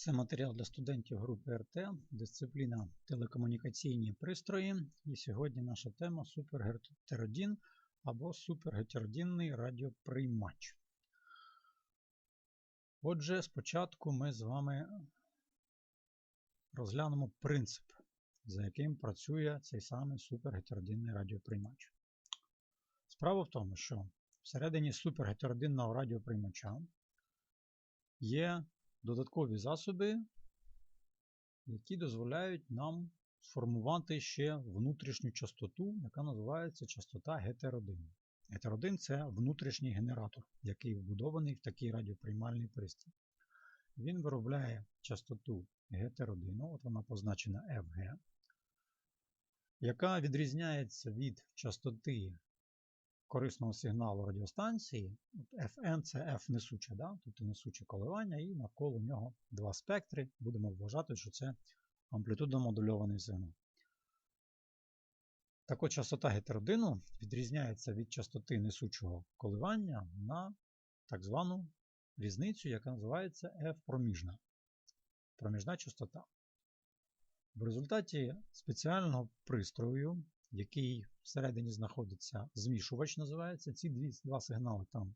Це матеріал для студентів групи РТ, дисципліна телекомунікаційні пристрої. І сьогодні наша тема супергетеродін або супергетеродінний радіоприймач. Отже, спочатку ми з вами розглянемо принцип, за яким працює цей самий супергетеродінний радіоприймач. Справа в тому, що всередині супергетеродинного радіоприймача є додаткові засоби, які дозволяють нам сформувати ще внутрішню частоту, яка називається частота гетеродину. Гетеродин це внутрішній генератор, який вбудований в такий радіоприймальний пристрій. Він виробляє частоту гетеродину, от вона позначена FG, яка відрізняється від частоти корисного сигналу радіостанції. Fn це F несуче, да? тобто несуче коливання, і навколо нього два спектри. Будемо вважати, що це амплітудно модульований сигнал. Так от частота гетеродину відрізняється від частоти несучого коливання на так звану різницю, яка називається F-проміжна. Проміжна частота. В результаті спеціального пристрою, який всередині знаходиться змішувач, називається, ці дві, два сигнали там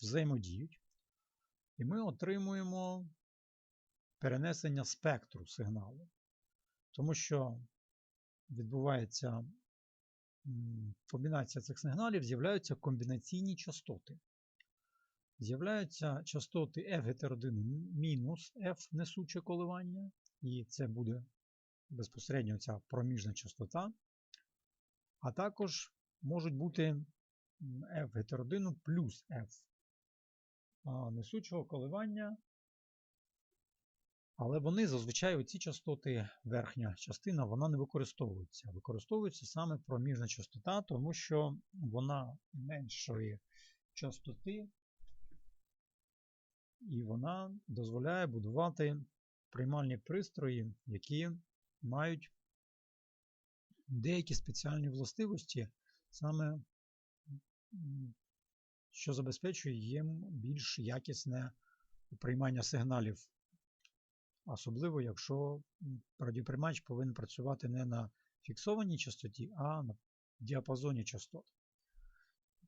взаємодіють. І ми отримуємо перенесення спектру сигналу. Тому що відбувається комбінація цих сигналів, з'являються комбінаційні частоти. З'являються частоти F гетеродину мінус F несуче коливання, і це буде безпосередньо ця проміжна частота. А також можуть бути F гетеродину плюс F несучого коливання. Але вони зазвичай оці частоти, верхня частина, вона не використовується. Використовується саме проміжна частота, тому що вона меншої частоти, і вона дозволяє будувати приймальні пристрої, які мають деякі спеціальні властивості, саме що забезпечує їм більш якісне приймання сигналів. Особливо, якщо радіоприймач повинен працювати не на фіксованій частоті, а на діапазоні частот.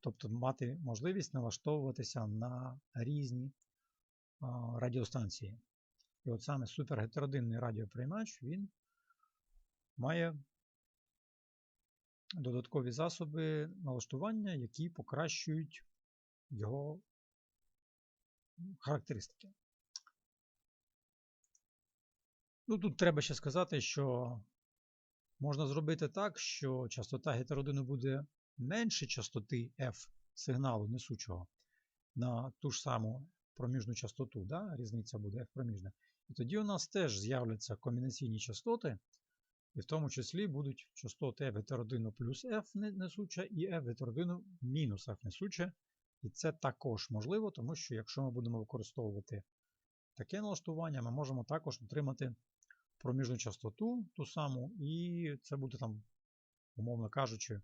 Тобто мати можливість налаштовуватися на різні радіостанції. І от саме супергетеродинний радіоприймач він має додаткові засоби налаштування, які покращують його характеристики. Ну, Тут треба ще сказати, що можна зробити так, що частота гетеродину буде менше частоти F сигналу несучого на ту ж саму проміжну частоту, да? різниця буде F проміжна. І тоді у нас теж з'являться комбінаційні частоти, і в тому числі будуть частоти F гетеродину плюс F несуча і F гетеродину мінус F несуча. І це також можливо, тому що якщо ми будемо використовувати таке налаштування, ми можемо також отримати проміжну частоту ту саму, і це буде там, умовно кажучи,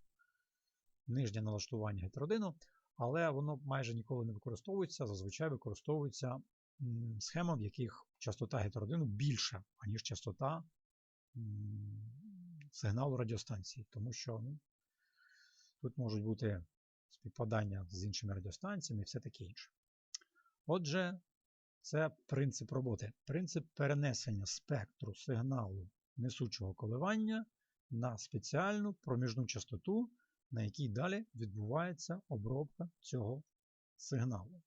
нижнє налаштування гетеродину, але воно майже ніколи не використовується, зазвичай використовується схема, в яких частота гетеродину більша, аніж частота сигналу радіостанції, тому що ну, тут можуть бути співпадання з іншими радіостанціями і все таке інше. Отже, це принцип роботи. Принцип перенесення спектру сигналу несучого коливання на спеціальну проміжну частоту, на якій далі відбувається обробка цього сигналу.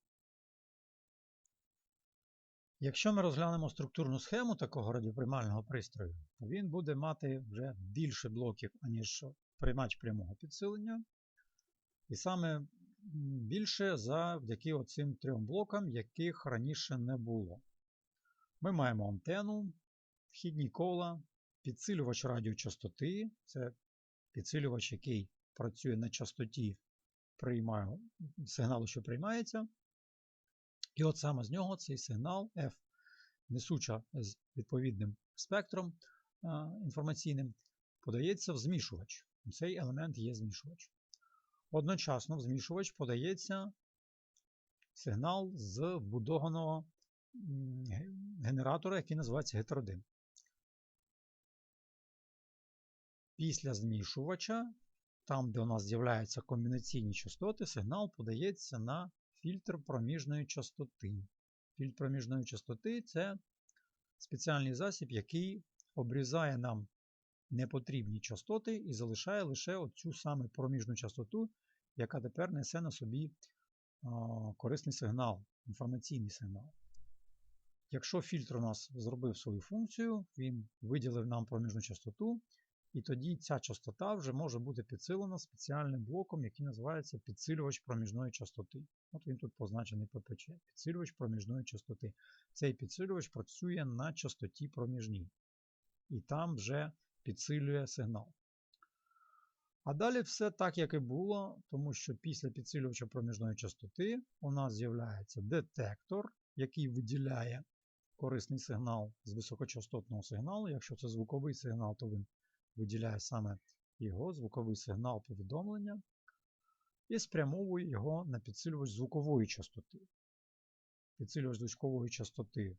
Якщо ми розглянемо структурну схему такого радіоприймального пристрою, то він буде мати вже більше блоків, аніж приймач прямого підсилення. І саме більше завдяки оцим трьом блокам, яких раніше не було. Ми маємо антенну, вхідні кола, підсилювач радіочастоти. Це підсилювач, який працює на частоті сигналу, що приймається. І от саме з нього цей сигнал F, несуча з відповідним спектром інформаційним, подається в змішувач. Цей елемент є змішувач. Одночасно в змішувач подається сигнал з вбудованого генератора, який називається гетеродин. Після змішувача, там, де у нас з'являються комбінаційні частоти, сигнал подається на фільтр проміжної частоти. Фільтр проміжної частоти це спеціальний засіб, який обрізає нам непотрібні частоти і залишає лише оцю саме проміжну частоту, яка тепер несе на собі корисний сигнал, інформаційний сигнал. Якщо фільтр у нас зробив свою функцію, він виділив нам проміжну частоту, і тоді ця частота вже може бути підсилена спеціальним блоком, який називається підсилювач проміжної частоти. От він тут позначений ППЧ. Підсилювач проміжної частоти. Цей підсилювач працює на частоті проміжній. І там вже підсилює сигнал. А далі все так, як і було, тому що після підсилювача проміжної частоти у нас з'являється детектор, який виділяє корисний сигнал з високочастотного сигналу. Якщо це звуковий сигнал, то він виділяє саме його звуковий сигнал повідомлення і спрямовує його на підсилювач звукової частоти. Підсилювач звукової частоти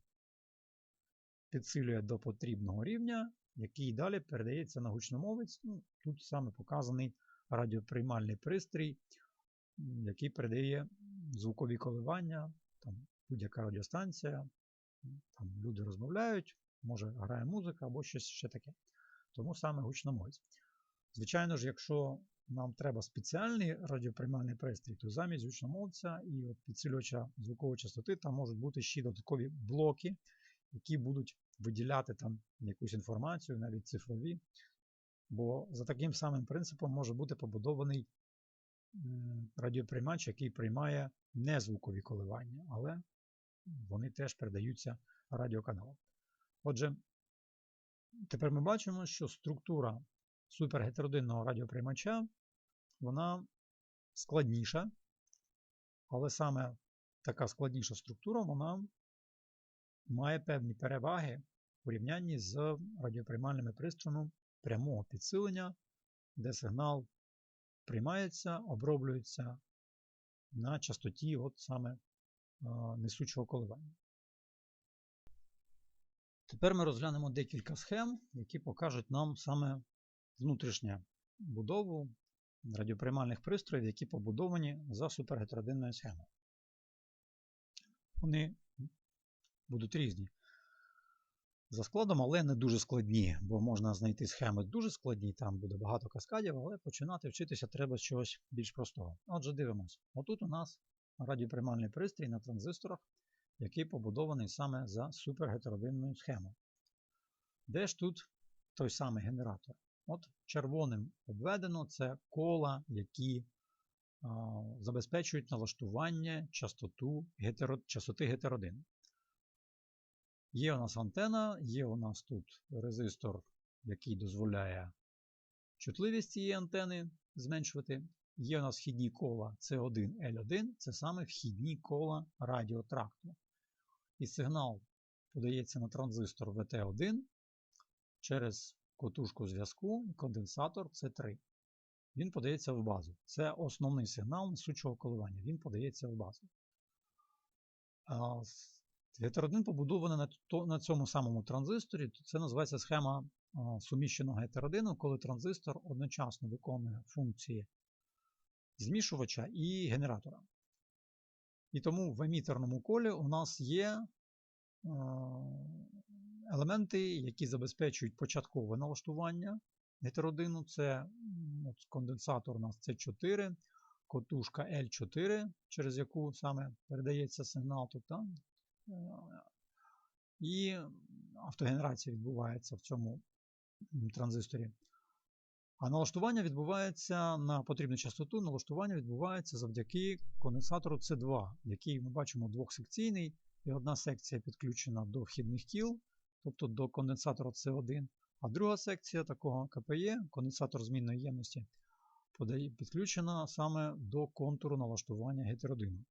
підсилює до потрібного рівня, який далі передається на гучномовець. Ну, тут саме показаний радіоприймальний пристрій, який передає звукові коливання, там будь-яка радіостанція, там люди розмовляють, може грає музика або щось ще таке. Тому саме гучномовець. Звичайно ж, якщо нам треба спеціальний радіоприймальний пристрій, то замість гучномовця і от підсилювача звукової частоти там можуть бути ще додаткові блоки, які будуть виділяти там якусь інформацію, навіть цифрові. Бо за таким самим принципом може бути побудований радіоприймач, який приймає незвукові коливання, але вони теж передаються радіоканалам. Отже, тепер ми бачимо, що структура супергетеродинного радіоприймача вона складніша, але саме така складніша структура вона має певні переваги в порівнянні з радіоприймальними пристроями прямого підсилення, де сигнал приймається, оброблюється на частоті от саме е, несучого коливання. Тепер ми розглянемо декілька схем, які покажуть нам саме внутрішню будову радіоприймальних пристроїв, які побудовані за супергетеродинною схемою. Вони будуть різні за складом, але не дуже складні, бо можна знайти схеми дуже складні, там буде багато каскадів, але починати вчитися треба з чогось більш простого. Отже, дивимося. Отут у нас радіоприймальний пристрій на транзисторах, який побудований саме за супергетеродинною схемою. Де ж тут той самий генератор? От червоним обведено це кола, які а, забезпечують налаштування частоту, гетеро, частоти гетеродину. Є у нас антена, є у нас тут резистор, який дозволяє чутливість цієї антени зменшувати. Є у нас вхідні кола C1, L1, це саме вхідні кола радіотракту. І сигнал подається на транзистор VT1 через котушку зв'язку конденсатор C3. Він подається в базу. Це основний сигнал несучого коливання. Він подається в базу. Гетеродин побудований на, на цьому самому транзисторі. Це називається схема суміщеного гетеродину, коли транзистор одночасно виконує функції змішувача і генератора. І тому в емітерному колі у нас є елементи, які забезпечують початкове налаштування гетеродину. Це от, конденсатор у нас C4, котушка L4, через яку саме передається сигнал тут. Да? І автогенерація відбувається в цьому транзисторі. А налаштування відбувається на потрібну частоту, налаштування відбувається завдяки конденсатору C2, який ми бачимо двохсекційний, і одна секція підключена до вхідних кіл, тобто до конденсатора C1, а друга секція такого КПЄ, конденсатор змінної ємності, підключена саме до контуру налаштування гетеродину.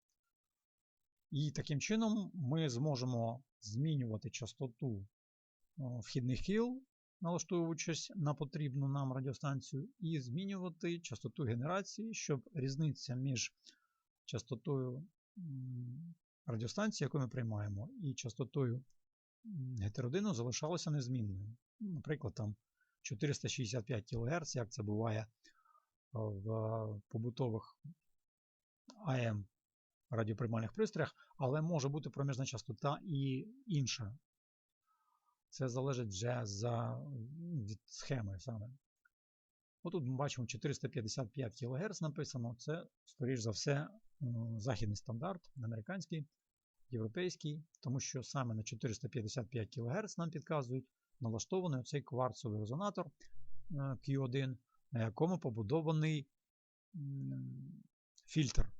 І таким чином ми зможемо змінювати частоту вхідних кіл, налаштовуючись на потрібну нам радіостанцію, і змінювати частоту генерації, щоб різниця між частотою радіостанції, яку ми приймаємо, і частотою гетеродину залишалося незмінною. Наприклад, там 465 кГц, як це буває в побутових АМ радіоприймальних пристроях, але може бути проміжна частота і інша. Це залежить вже за, від схеми саме. Отут ми бачимо 455 кГц написано. Це, скоріш за все, західний стандарт, американський, європейський, тому що саме на 455 кГц нам підказують налаштований оцей кварцовий резонатор е, Q1, на якому побудований фільтр.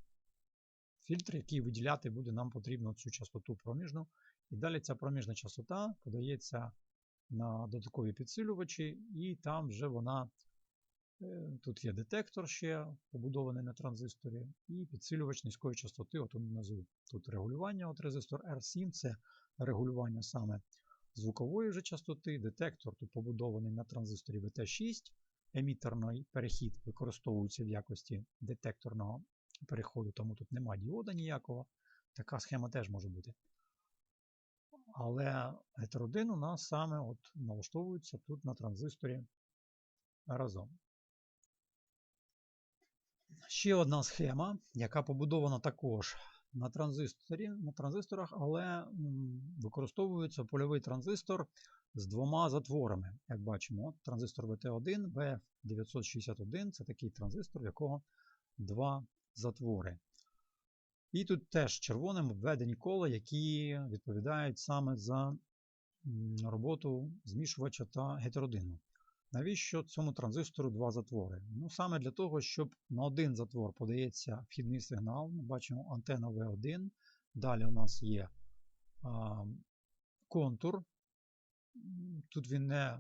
Фільтр, який виділяти буде нам потрібно цю частоту проміжну. І далі ця проміжна частота подається на додаткові підсилювачі, і там вже вона. е, Тут є детектор ще побудований на транзисторі, і підсилювач низької частоти, от внизу. Тут регулювання, от резистор R7 це регулювання саме звукової вже частоти. Детектор тут побудований на транзисторі VT6. Емітерний перехід використовується в якості детекторного переходу, тому тут нема діода ніякого. Така схема теж може бути. Але гетеродин у нас саме от налаштовується тут на транзисторі разом. Ще одна схема, яка побудована також на транзисторі, на транзисторах, але використовується польовий транзистор з двома затворами. Як бачимо, транзистор VT1, VF961 це такий транзистор, в якого два затвори. І тут теж червоним введені кола, які відповідають саме за роботу змішувача та гетеродину. Навіщо цьому транзистору два затвори? Ну, саме для того, щоб на один затвор подається вхідний сигнал. Ми бачимо антенна V1. Далі у нас є а, контур. Тут він не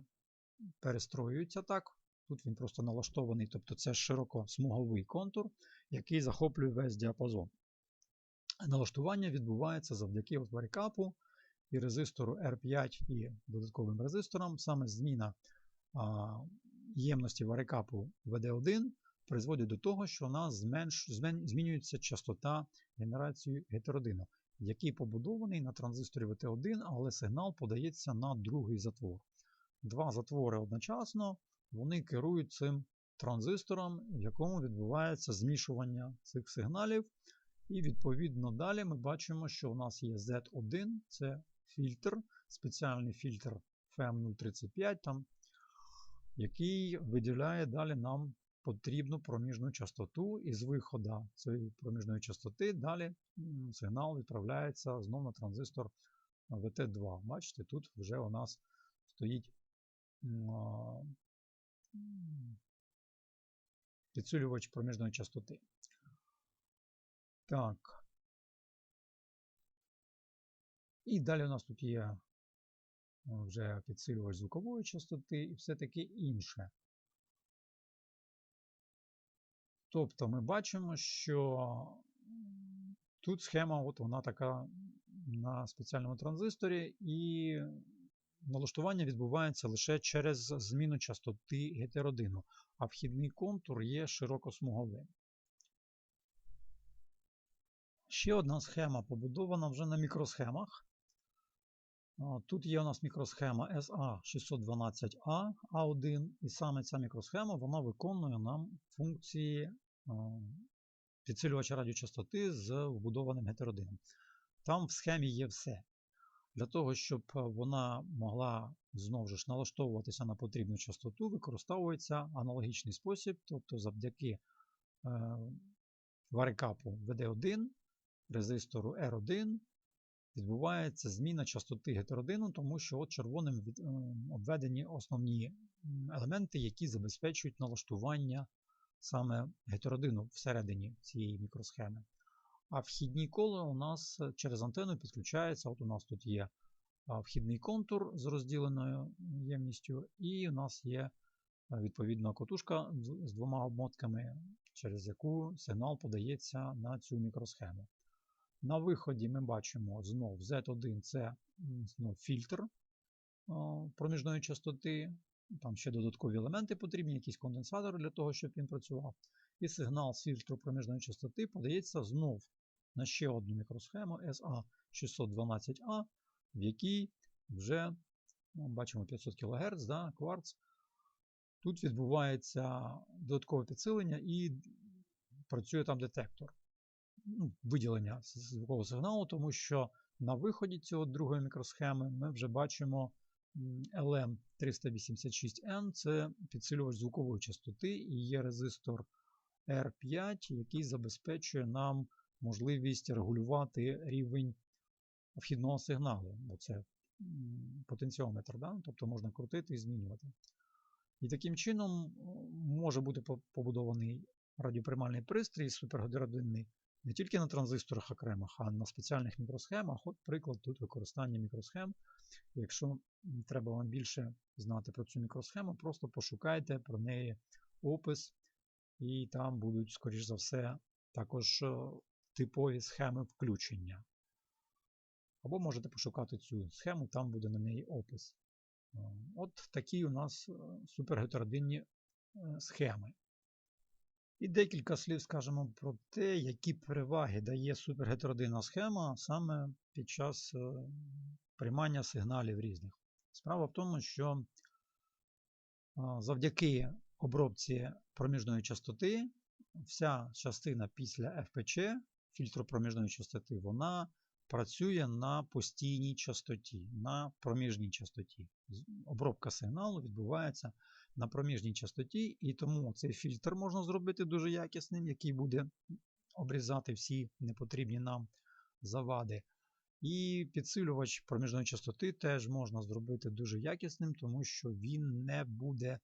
перестроюється так. Тут він просто налаштований, тобто це широкосмуговий контур, який захоплює весь діапазон. Налаштування відбувається завдяки варікапу і резистору R5 і додатковим резисторам. Саме зміна а, ємності варикапу VD1 призводить до того, що у нас зменш, змен, змінюється частота генерації гетеродину, який побудований на транзисторі VT1, але сигнал подається на другий затвор. Два затвори одночасно вони керують цим транзистором, в якому відбувається змішування цих сигналів. І відповідно далі ми бачимо, що у нас є Z1, це фільтр, спеціальний фільтр FM035, там, який виділяє далі нам потрібну проміжну частоту, і з виходу цієї проміжної частоти далі сигнал відправляється знову на транзистор VT2. Бачите, тут вже у нас стоїть підсилювач проміжної частоти. Так. І далі у нас тут є вже підсилювач звукової частоти і все таке інше. Тобто ми бачимо, що тут схема, от вона така на спеціальному транзисторі, і налаштування відбувається лише через зміну частоти гетеродину, а вхідний контур є широкосмуговим. Ще одна схема побудована вже на мікросхемах. Тут є у нас мікросхема SA612A A1, і саме ця мікросхема вона виконує нам функції підсилювача радіочастоти з вбудованим гетеродином. Там в схемі є все. Для того, щоб вона могла знову ж налаштовуватися на потрібну частоту, використовується аналогічний спосіб, тобто завдяки е, варикапу VD1 резистору R1 відбувається зміна частоти гетеродину, тому що от червоним е, обведені основні елементи, які забезпечують налаштування саме гетеродину всередині цієї мікросхеми. А вхідні кола у нас через антенну підключається. От у нас тут є вхідний контур з розділеною ємністю, і у нас є відповідно котушка з двома обмотками, через яку сигнал подається на цю мікросхему. На виході ми бачимо знов Z1 це знов фільтр проміжної частоти. Там ще додаткові елементи потрібні, якісь конденсатори для того, щоб він працював. І сигнал з фільтру проміжної частоти подається знов на ще одну мікросхему SA612A, в якій вже ну, бачимо 500 кГц, да, кварц. Тут відбувається додаткове підсилення і працює там детектор ну, виділення звукового сигналу, тому що на виході цього другої мікросхеми ми вже бачимо LM386N це підсилювач звукової частоти і є резистор R5, який забезпечує нам можливість регулювати рівень вхідного сигналу. Це потенціометр, да? тобто можна крутити і змінювати. І таким чином може бути побудований радіоприймальний пристрій супергетеродинний не тільки на транзисторах окремих, а на спеціальних мікросхемах. От приклад тут використання мікросхем. Якщо треба вам більше знати про цю мікросхему, просто пошукайте про неї опис, і там будуть, скоріш за все, також е, типові схеми включення. Або можете пошукати цю схему, там буде на неї опис. Е, от такі у нас е, супергетеродинні схеми. І декілька слів скажемо про те, які переваги дає супергетеродинна схема саме під час е, приймання сигналів різних. Справа в тому, що завдяки обробці проміжної частоти, вся частина після FPC, фільтру проміжної частоти, вона працює на постійній частоті, на проміжній частоті. Обробка сигналу відбувається на проміжній частоті, і тому цей фільтр можна зробити дуже якісним, який буде обрізати всі непотрібні нам завади. І підсилювач проміжної частоти теж можна зробити дуже якісним, тому що він не буде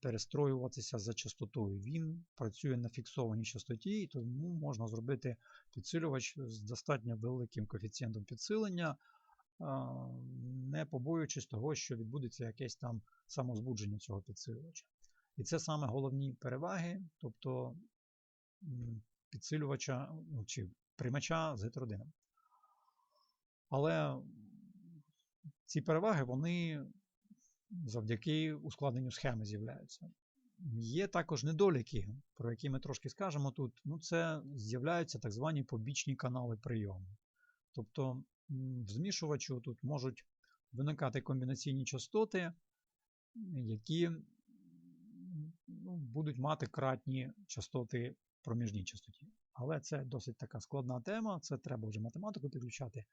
перестроюватися за частотою. Він працює на фіксованій частоті, і тому можна зробити підсилювач з достатньо великим коефіцієнтом підсилення не побоюючись того, що відбудеться якесь там самозбудження цього підсилювача. І це саме головні переваги, тобто підсилювача ну, чи приймача з гетеродином. Але ці переваги вони завдяки ускладненню схеми з'являються. Є також недоліки, про які ми трошки скажемо тут. Ну, Це з'являються так звані побічні канали прийому. Тобто в змішувачу тут можуть виникати комбінаційні частоти, які ну, будуть мати кратні частоти проміжній частоті. Але це досить така складна тема, це треба вже математику підключати.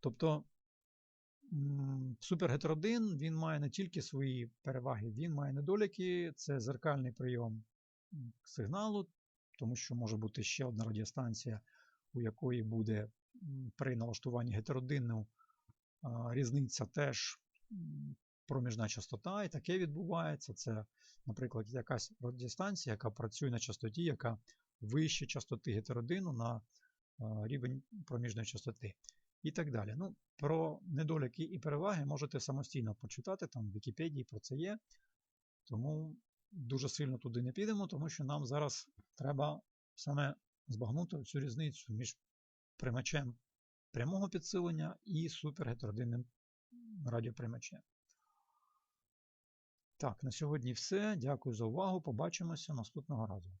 Тобто супергетеродин він має не тільки свої переваги, він має недоліки, це зеркальний прийом сигналу, тому що може бути ще одна радіостанція, у якої буде при налаштуванні гетеродинну різниця теж проміжна частота, і таке відбувається. Це, наприклад, якась радіостанція, яка працює на частоті, яка вище частоти гетеродину на рівень проміжної частоти. І так далі. Ну, Про недоліки і переваги можете самостійно почитати, там в Вікіпедії про це є. Тому дуже сильно туди не підемо, тому що нам зараз треба саме збагнути цю різницю між приймачем прямого підсилення і супергетеродинним радіоприймачем. Так, на сьогодні все. Дякую за увагу. Побачимося наступного разу.